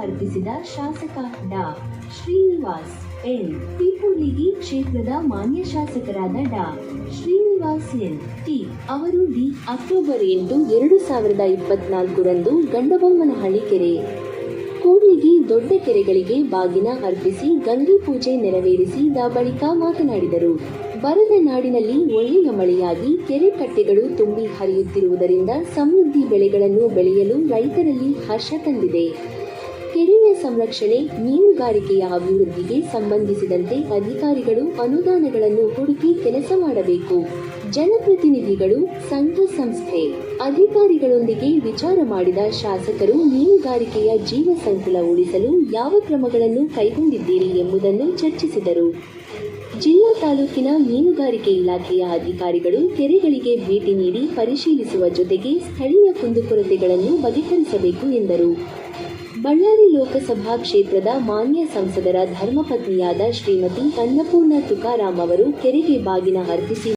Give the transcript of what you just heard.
ಅರ್ಪಿಸಿದ ಶಾಸಕ ಡಾ. ಶ್ರೀನಿವಾಸ್ ಎನ್. ಪಿಪುಳ್ಳಿಗಿ ಕ್ಷೇತ್ರದ ಮಾನ್ಯ ಶಾಸಕರಾದ ಡಾ. ಶ್ರೀನಿವಾಸ್ ಎನ್. ಟಿ. ಅವರು ಡಿ. ಅಕ್ಟೋಬರ್ ಎಂಟು, ಎರಡು ಸಾವಿರದ ಇಪ್ಪತ್ನಾಲ್ಕರಂದು ಗಂಡಬೊಮ್ಮನಹಳ್ಳಿ ಕೆರೆ ಕೂಡ್ಲಿಗಿ ದೊಡ್ಡ ಕೆರೆಗಳಿಗೆ ಬಾಗಿನ ಅರ್ಪಿಸಿ ಗಂಗೆ ಪೂಜೆ ನೆರವೇರಿಸಿದ ಬಳಿಕ ಮಾತನಾಡಿದರು. ಬರದ ನಾಡಿನಲ್ಲಿ ಒಳ್ಳೆಯ ಮಳೆಯಾಗಿ ಕೆರೆ ಕಟ್ಟೆಗಳು ತುಂಬಿ ಹರಿಯುತ್ತಿರುವುದರಿಂದ ಸಮೃದ್ಧಿ ಬೆಳೆಗಳನ್ನು ಬೆಳೆಯಲು ರೈತರಲ್ಲಿ ಹರ್ಷ ತಂದಿದೆ. ಸಂರಕ್ಷಣೆ, ಮೀನುಗಾರಿಕೆಯ ಅಭಿವೃದ್ಧಿಗೆ ಸಂಬಂಧಿಸಿದಂತೆ ಅಧಿಕಾರಿಗಳು ಅನುದಾನಗಳನ್ನು ಹುಡುಕಿ ಕೆಲಸ ಮಾಡಬೇಕು. ಜನಪ್ರತಿನಿಧಿಗಳು ಸಂಘ ಸಂಸ್ಥೆ. ಅಧಿಕಾರಿಗಳೊಂದಿಗೆ ವಿಚಾರ ಮಾಡಿದ ಶಾಸಕರು, ಮೀನುಗಾರಿಕೆಯ ಜೀವ ಸಂಕುಲ ಉಳಿಸಲು ಯಾವ ಕ್ರಮಗಳನ್ನು ಕೈಗೊಂಡಿದ್ದೀರಿ ಎಂಬುದನ್ನು ಚರ್ಚಿಸಿದರು. ಜಿಲ್ಲಾ ತಾಲೂಕಿನ ಮೀನುಗಾರಿಕೆ ಇಲಾಖೆಯ ಅಧಿಕಾರಿಗಳು ಕೆರೆಗಳಿಗೆ ಭೇಟಿ ನೀಡಿ ಪರಿಶೀಲಿಸುವ ಜೊತೆಗೆ ಸ್ಥಳೀಯ ಕುಂದುಕೊರತೆಗಳನ್ನು ಬಗೆಹರಿಸಬೇಕು ಎಂದರು. ಬಳ್ಳಾರಿ ಲೋಕಸಭಾ ಕ್ಷೇತ್ರದ ಮಾನ್ಯ ಸಂಸದರ ಧರ್ಮಪತ್ನಿಯಾದ ಶ್ರೀಮತಿ ಅನ್ನಪೂರ್ಣ ತುಕಾರಾಮ್ ಅವರು ಕೆರೆಗೆ ಬಾಗಿನ ಅರ್ಪಿಸಿ